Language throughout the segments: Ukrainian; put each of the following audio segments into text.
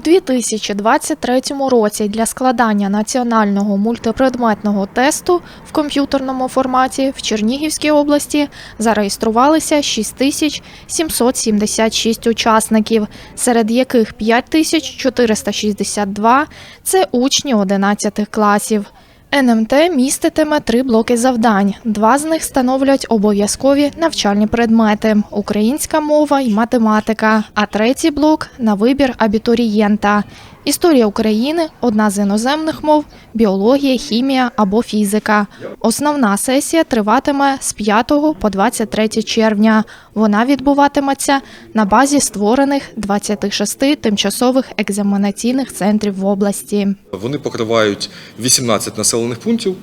У 2023 році для складання національного мультипредметного тесту в комп'ютерному форматі в Чернігівській області зареєструвалися 6776 учасників, серед яких 5462 – це учні 11 класів. НМТ міститиме три блоки завдань. Два з них становлять обов'язкові навчальні предмети українська мова і математика. А третій блок на вибір абітурієнта. Історія України одна з іноземних мов, біологія, хімія або фізика. Основна сесія триватиме з 5 по 23 червня. Вона відбуватиметься на базі створених 26 тимчасових екзаменаційних центрів в області. Вони покривають 18 населених пунктів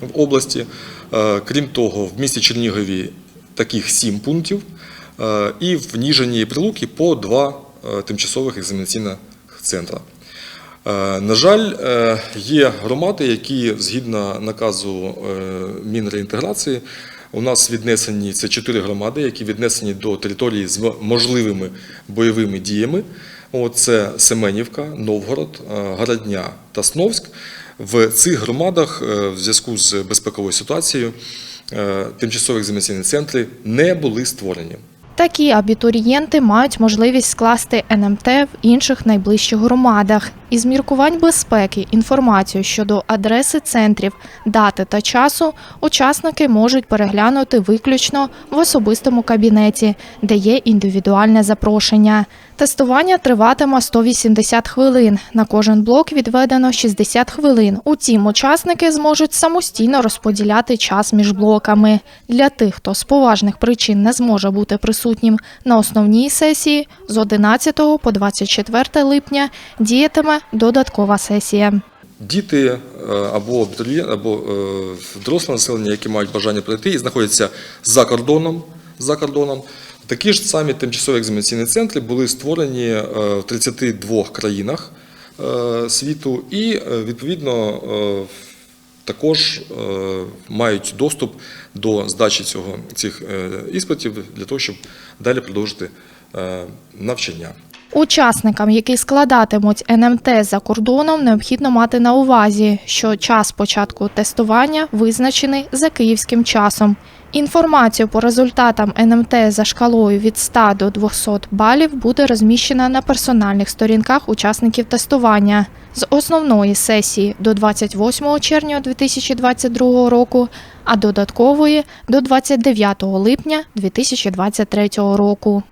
в області. Е, Крім того, в місті Чернігові таких 7 пунктів, е, і в Ніжині і Прилуки по два е, тимчасових екзаменаційних центра. Е, На жаль, е, є громади, які згідно наказу е, Мінреінтеграції у нас віднесені це чотири громади, які віднесені до території з можливими бойовими діями. Це Семенівка, Новгород, Городня та Сновськ. В цих громадах в зв'язку з безпековою ситуацією тимчасові екзаменаційні центри не були створені. Такі абітурієнти мають можливість скласти НМТ в інших найближчих громадах. Із міркувань безпеки інформацію щодо адреси центрів, дати та часу учасники можуть переглянути виключно в особистому кабінеті, де є індивідуальне запрошення. Тестування триватиме 180 хвилин. На кожен блок відведено 60 хвилин. Утім, учасники зможуть самостійно розподіляти час між блоками. Для тих, хто з поважних причин не зможе бути присутнім на основній сесії, з 11 по 24 липня діятиме додаткова сесія. Діти е, або або е, доросле населення, які мають бажання прийти і знаходяться за кордоном, за кордоном. Такі ж самі тимчасові екзаменаційні центри були створені е, в 32 країнах е, світу і е, відповідно також мають доступ до здачі цього цих іспитів для того, щоб далі продовжити навчання. Учасникам, які складатимуть НМТ за кордоном, необхідно мати на увазі, що час початку тестування визначений за київським часом. Інформацію по результатам НМТ за шкалою від 100 до 200 балів буде розміщена на персональних сторінках учасників тестування з основної сесії до 28 червня 2022 року, а додаткової до 29 липня 2023 року.